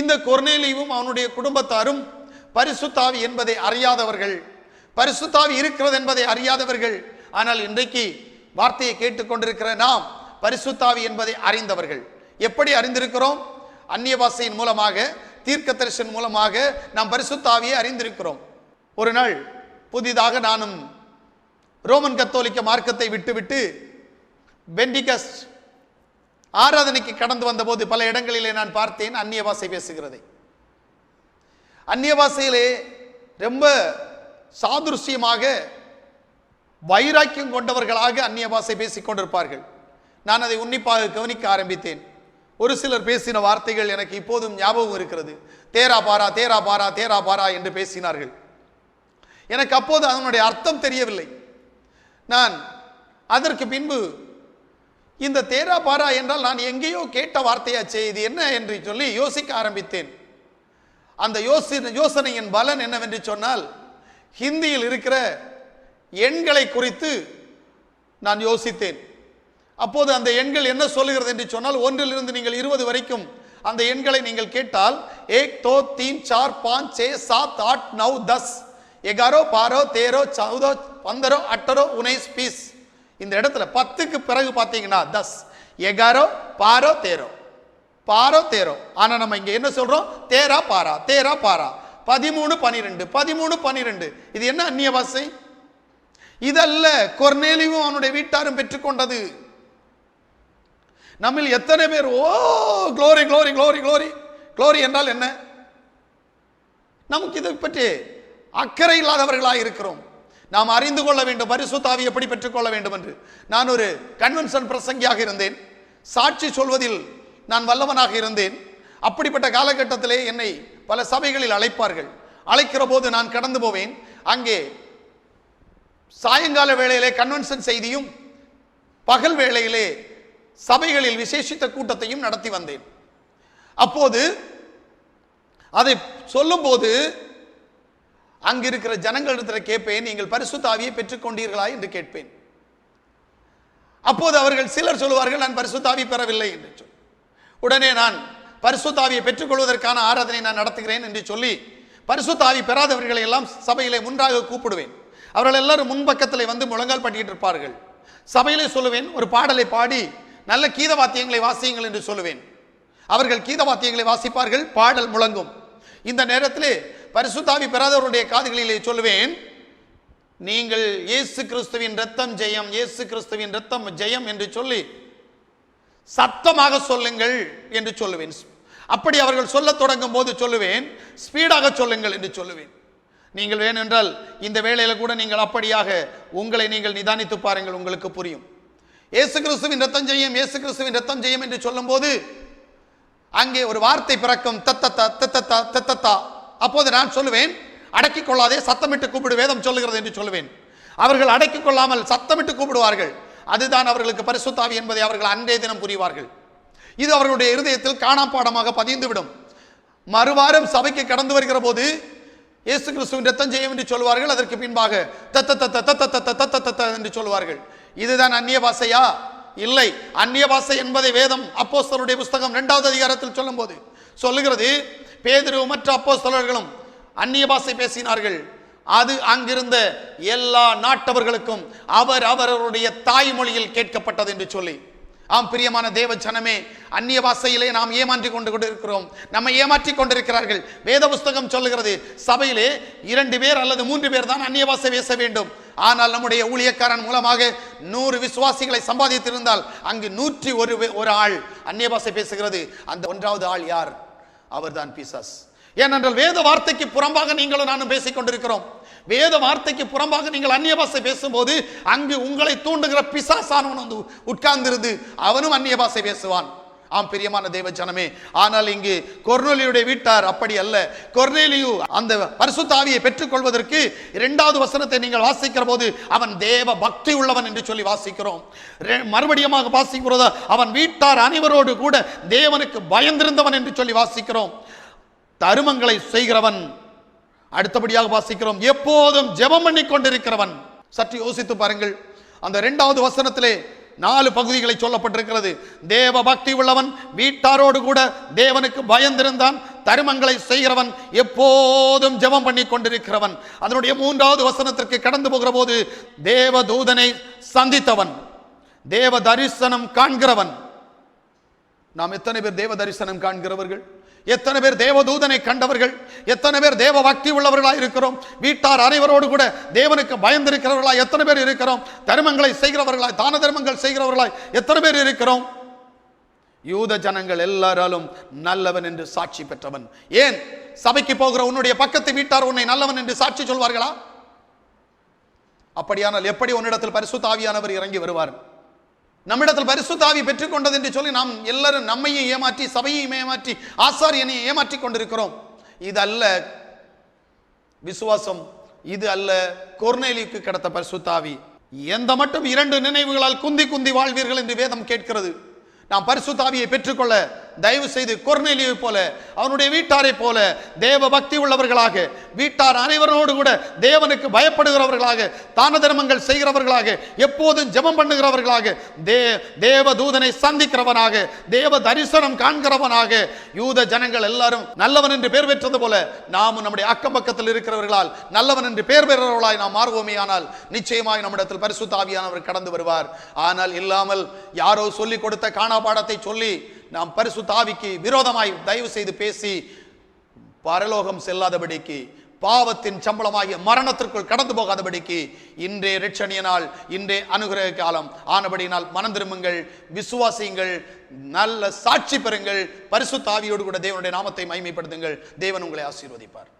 இந்த கொர்நேலியும் அவனுடைய குடும்பத்தாரும் பரிசுத்தாவி என்பதை அறியாதவர்கள் பரிசுத்தாவி இருக்கிறது என்பதை அறியாதவர்கள். ஆனால் இன்றைக்கு வார்த்தையை கேட்டுக்கொண்டிருக்கிற நாம் பரிசுத்தாவி என்பதை அறிந்தவர்கள். எப்படி அறிந்திருக்கிறோம்? அந்நிய பாசையின் மூலமாக தீர்க்க தரிசன் மூலமாக நாம் பரிசுத்தாவியை அறிந்திருக்கிறோம். ஒரு நாள் புதிதாக நானும் ரோமன் கத்தோலிக்க மார்க்கத்தை விட்டுவிட்டு பெண்டிகஸ்ட் ஆராதனைக்கு கடந்து வந்தபோது பல இடங்களிலே நான் பார்த்தேன் அந்நிய பாஷை பேசுகிறதை. அந்நிய பாஷையிலே ரொம்ப சாதுருஷ்யமாக வைராக்கியம் கொண்டவர்களாக அந்நிய பாஷை பேசிக் கொண்டிருப்பார்கள். நான் அதை உன்னிப்பாக கவனிக்க ஆரம்பித்தேன். ஒரு சிலர் பேசின வார்த்தைகள் எனக்கு இப்போதும் ஞாபகம் இருக்கிறது. தேரா பாரா தேரா பாரா தேரா பாரா என்று பேசினார்கள். எனக்கு அப்போது அதனுடைய அர்த்தம் தெரியவில்லை. நான் அதற்கு பின்பு இந்த தேரா பாரா என்றால் நான் எங்கேயோ கேட்ட வார்த்தையாச்சே இது என்ன என்று சொல்லி யோசிக்க ஆரம்பித்தேன். அந்த யோசி யோசனையின் பலன் என்னவென்று சொன்னால் ஹிந்தியில் இருக்கிற எண்களை குறித்து நான் யோசித்தேன். அப்போது அந்த எண்கள் என்ன சொல்லுகிறது என்று சொன்னால் ஒன்றிலிருந்து நீங்கள் இருபது வரைக்கும் அந்த எண்களை நீங்கள் கேட்டால் ஏக் தோ தீன் சார் பாஞ்ச் சே சாத் ஆட் நவ் தஸ் எகாரோ பாரோ தேரோ சௌதோ பந்தரோ அட்டரோ உனைஸ் பீஸ் இந்த இடத்துல பத்துக்கு பிறகு பார்த்தீங்கன்னா தஸ் எகாரோ பாரோ தேரோ. பாரோ தேரோ. ஆனால் நம்ம இங்கே என்ன சொல்கிறோம் தேரா பாரா. தேரா பாரா. பதிமூணு பனிரெண்டு. பதிமூணு பனிரெண்டு. இது என்ன அந்நிய பாஷை இதல்ல கொர்நேலியும் அவனுடைய வீட்டாரும் பெற்றுக்கொண்டது. நம்மில் எத்தனை பேர் ஓ glory glory glory glory glory என்றால் என்ன? நமக்கு இதை பற்றி அக்கறை இல்லாதவர்களாக இருக்கிறோம் நாம் அறிந்து கொள்ள வேண்டும் பரிசுத்தாவி எப்படி பெற்றுக்கொள்ள வேண்டும் என்று. நான் ஒரு கன்வென்ஷன் பிரசங்கியாக இருந்தேன். சாட்சி சொல்வதில் நான் வல்லவனாக இருந்தேன். அப்படிப்பட்ட காலகட்டத்திலே என்னை பல சபைகளில் அழைப்பார்கள். அழைக்கிற போது நான் கடந்து போவேன். அங்கே சாயங்கால வேளையிலே கன்வென்ஷன் செய்தியும் பகல் வேளையிலே சபைகளில் விசேஷித்த கூட்டத்தையும் நடத்தி வந்தேன். அப்போது அதை சொல்லும்போது அங்கிருக்கிற ஜனங்களிடத்தில் கேட்பேன் நீங்கள் பரிசுத்த பெற்றுக்கொண்டீர்களா? என்று கேட்பேன். அப்போது அவர்கள் சிலர் சொல்லுவார்கள் நான் பரிசுத்தாவி பெறவில்லை என்று சொல் உடனே நான் பரிசுத்தாவியை பெற்றுக்கொள்வதற்கான ஆராதனை நான் நடத்துகிறேன் என்று சொல்லி பரிசுத்தாவி பெறாதவர்களை எல்லாம் சபையிலே முன்றாக கூப்பிடுவேன். அவர்கள் எல்லாரும் முன்பக்கத்தில் வந்து முழங்கால் பண்ணிக்கிட்டு இருப்பார்கள். சபையிலே சொல்லுவேன் ஒரு பாடலை பாடி நல்ல கீத வாத்தியங்களை வாசியுங்கள் என்று சொல்லுவேன். அவர்கள் கீத வாத்தியங்களை வாசிப்பார்கள் பாடல் முழங்கும். இந்த நேரத்திலே பரிசுத்தாவி பெறாதவருடைய காதுகளிலே சொல்லுவேன் நீங்கள் இயேசு கிறிஸ்துவின் ரத்தம் ஜெயம் இயேசு கிறிஸ்துவின் ரத்தம் ஜெயம் என்று சொல்லி சத்தமாக சொல்லுங்கள் என்று சொல்லுவேன். அப்படி அவர்கள் சொல்ல தொடங்கும் போது சொல்லுவேன் ஸ்பீடாக சொல்லுங்கள் என்று சொல்லுவேன். நீங்கள் வேணுமென்றால் இந்த வேளையில் கூட நீங்கள் அப்படியாக உங்களை நீங்கள் நிதானித்து பாருங்கள் உங்களுக்கு புரியும். இயேசு கிறிஸ்துவின் ரத்தம் ஜெயம் இயேசு கிறிஸ்துவின் ரத்தம் ஜெயம் என்று சொல்லும்போது அங்கே ஒரு வார்த்தை பிறக்கும் தத்தத்தா தத்தத்தா தத்தத்தா அப்போது நான் சொல்லுவேன் அடக்கிக் கொள்ளாதே சத்தமிட்டு கூப்பிடு வேதம் சொல்லுகிறது என்று சொல்லுவேன் அவர்கள் அடக்கிக் கொள்ளாமல் சத்தமிட்டு கூப்பிடுவார்கள் அதுதான் அவர்களுக்கு பரிசுத்தாவி என்பதை அவர்கள் அன்றே தினம் புரிவார்கள் இது அவர்களுடைய இருதயத்தில் காணாப்பாடமாக பதிந்துவிடும் மறுவாரம் சபைக்கு கடந்து வருகிற போது இயேசு கிறிஸ்துவின் ரத்தம் செய்யும் என்று சொல்வார்கள் அதற்கு பின்பாக தத்த தத்த தத்த தத்த தத்த தத்த என்று சொல்வார்கள் இதுதான் அந்நிய பாசையா இல்லை அந்நிய பாசை என்பதை வேதம் அப்போஸ்தருடைய புஸ்தகம் இரண்டாவது அதிகாரத்தில் சொல்லும்போது சொல்லுகிறது பேதுரு மற்ற அப்போஸ்தலர்களும் அந்நிய பாசை பேசினார்கள். அது அங்கிருந்த எல்லா நாட்டவர்களுக்கும் அவர் அவரவருடைய தாய்மொழியில் கேட்கப்பட்டது என்று சொல்லி. ஆம் பிரியமான தேவ ஜனமே அந்நிய பாஷையிலே நாம் ஏமாற்றி கொண்டு கொண்டிருக்கிறோம். நம்ம ஏமாற்றி கொண்டிருக்கிறார்கள். வேத புஸ்தகம் சொல்லுகிறது சபையிலே இரண்டு பேர் அல்லது மூன்று பேர் தான் அந்நிய பாஷை பேச வேண்டும். ஆனால் நம்முடைய ஊழியக்காரன் மூலமாக நூறு விசுவாசிகளை சம்பாதித்திருந்தால் அங்கு நூற்றி ஒரு ஒரு ஆள் அந்நிய பாசை பேசுகிறது. அந்த ஒன்றாவது ஆள் யார்? அவர்தான் பிசாஸ். ஏனென்றால் வேத வார்த்தைக்கு புறம்பாக நீங்களும் நானும் பேசிக் கொண்டிருக்கிறோம் வேத வார்த்தைக்கு புறம்பாக நீங்கள் அந்நிய பாஷை பேசும்போது அங்கு உங்களை தூண்டுகிற பிசாசானவன் வந்து உட்கார்ந்திருந்து அவனும் அந்நிய பாஷை பேசுவான். ஆம் பிரியமான தேவ ஜனமே ஆனால் இங்கு கொர்னோலியுடைய வீட்டார் அப்படி அல்ல. கொர்னேலியு அந்த பரிசுத்தாவியை பெற்றுக்கொள்வதற்கு இரண்டாவது வசனத்தை நீங்கள் வாசிக்கிற போது அவன் தேவ பக்தி உள்ளவன் என்று சொல்லி வாசிக்கிறோம். மறுபடியும் மறுபடியுமாக வாசிக்கிறதா? அவன் வீட்டார் அனைவரோடு கூட தேவனுக்கு பயந்திருந்தவன் என்று சொல்லி வாசிக்கிறோம். தருமங்களை செய்கிறவன். அடுத்தபடியாக வாசிக்கிறோம். எப்போதும் ஜெபம் பண்ணி கொண்டிருக்கிறவன் சற்று யோசித்து பாருங்கள். அந்த இரண்டாவது வசனத்திலே நாலு பகுதிகளை சொல்லப்பட்டிருக்கிறது. தேவ பக்தி உள்ளவன் வீட்டாரோடு கூட தேவனுக்கு பயந்திருந்தான். தருமங்களை செய்கிறவன் எப்போதும் ஜெபம் பண்ணி கொண்டிருக்கிறவன். அதனுடைய மூன்றாவது வசனத்திற்கு கடந்து போகிற போது தேவ தூதனை சந்தித்தவன். தேவ தரிசனம் காண்கிறவன். நாம் எத்தனை பேர் தேவ தரிசனம் காண்கிறவர்கள்? எத்தனை பேர் தேவதூதனை கண்டவர்கள்? எத்தனை பேர் தேவ பக்தி உள்ளவர்களாய் இருக்கிறோம்? வீட்டார் அனைவரோடு கூட தேவனுக்கு பயந்திருக்கிறவர்களாய் எத்தனை பேர் இருக்கிறோம்? தர்மங்களை செய்கிறவர்களாய் தான தர்மங்கள் செய்கிறவர்களாய் எத்தனை பேர் இருக்கிறோம்? யூத ஜனங்கள் எல்லாராலும் நல்லவன் என்று சாட்சி பெற்றவன். ஏன்? சபைக்கு போகிற உன்னுடைய பக்கத்து வீட்டார் உன்னை நல்லவன் என்று சாட்சி சொல்வார்களா? அப்படியானால் எப்படி உன்னிடத்தில் பரிசுத்தாவியானவர் இறங்கி வருவார்? நம்மிடத்தில் பரிசுத்தாவி பெற்றுக்கொண்டது என்று சொல்லி நாம் எல்லாரும் நம்மையும் ஏமாற்றி சபையையும் ஏமாற்றி ஆசாரியனையும் ஏமாற்றி கொண்டிருக்கிறோம். இது அல்ல விசுவாசம் இது அல்ல கொர்நேலிக்கு கிடத்த பரிசுத்தாவி எந்த மட்டும் இரண்டு நினைவுகளால் குந்தி குந்தி வாழ்வீர்கள் என்று வேதம் கேட்கிறது. நாம் பரிசுத்தாவியை பெற்றுக்கொள்ள தயவு செய்து கொர்நெலியை போல அவனுடைய வீட்டாரை போல தேவ பக்தி உள்ளவர்களாக வீட்டார் அனைவரோடு கூட தேவனுக்கு பயப்படுகிறவர்களாக தான தர்மங்கள் செய்கிறவர்களாக எப்போதும் ஜெபம் பண்ணுகிறவர்களாக தே தேவ தூதனை சந்திக்கிறவனாக தேவ தரிசனம் காண்கிறவனாக யூத ஜனங்கள் எல்லாரும் நல்லவன் என்று பேர் பெற்றது போல நாமும் நம்முடைய அக்கம் பக்கத்தில் இருக்கிறவர்களால் நல்லவன் என்று பேர் பெறுகிறவர்களாய் நாம் மாறுவோமே ஆனால் நிச்சயமாய் நம்மிடத்தில் பரிசு தாவியானவர் கடந்து வருவார். ஆனால் இல்லாமல் யாரோ சொல்லிக் கொடுத்த காணாபாடத்தை சொல்லி நாம் பரிசு தாவிக்கு விரோதமாய் தயவு செய்து பேசி பரலோகம் செல்லாதபடிக்கு பாவத்தின் சம்பளமாகிய மரணத்திற்குள் கடந்து போகாதபடிக்கு இன்றே ரட்சணிய நாள் இன்றே அனுகிரக காலம். ஆனபடியினால் மனம் திரும்புங்கள் விசுவாசியுங்கள் நல்ல சாட்சி பெறுங்கள். பரிசு தாவியோடு கூட தேவனுடைய நாமத்தை மகிமைப்படுத்துங்கள். தேவன் உங்களை ஆசீர்வதிப்பார்.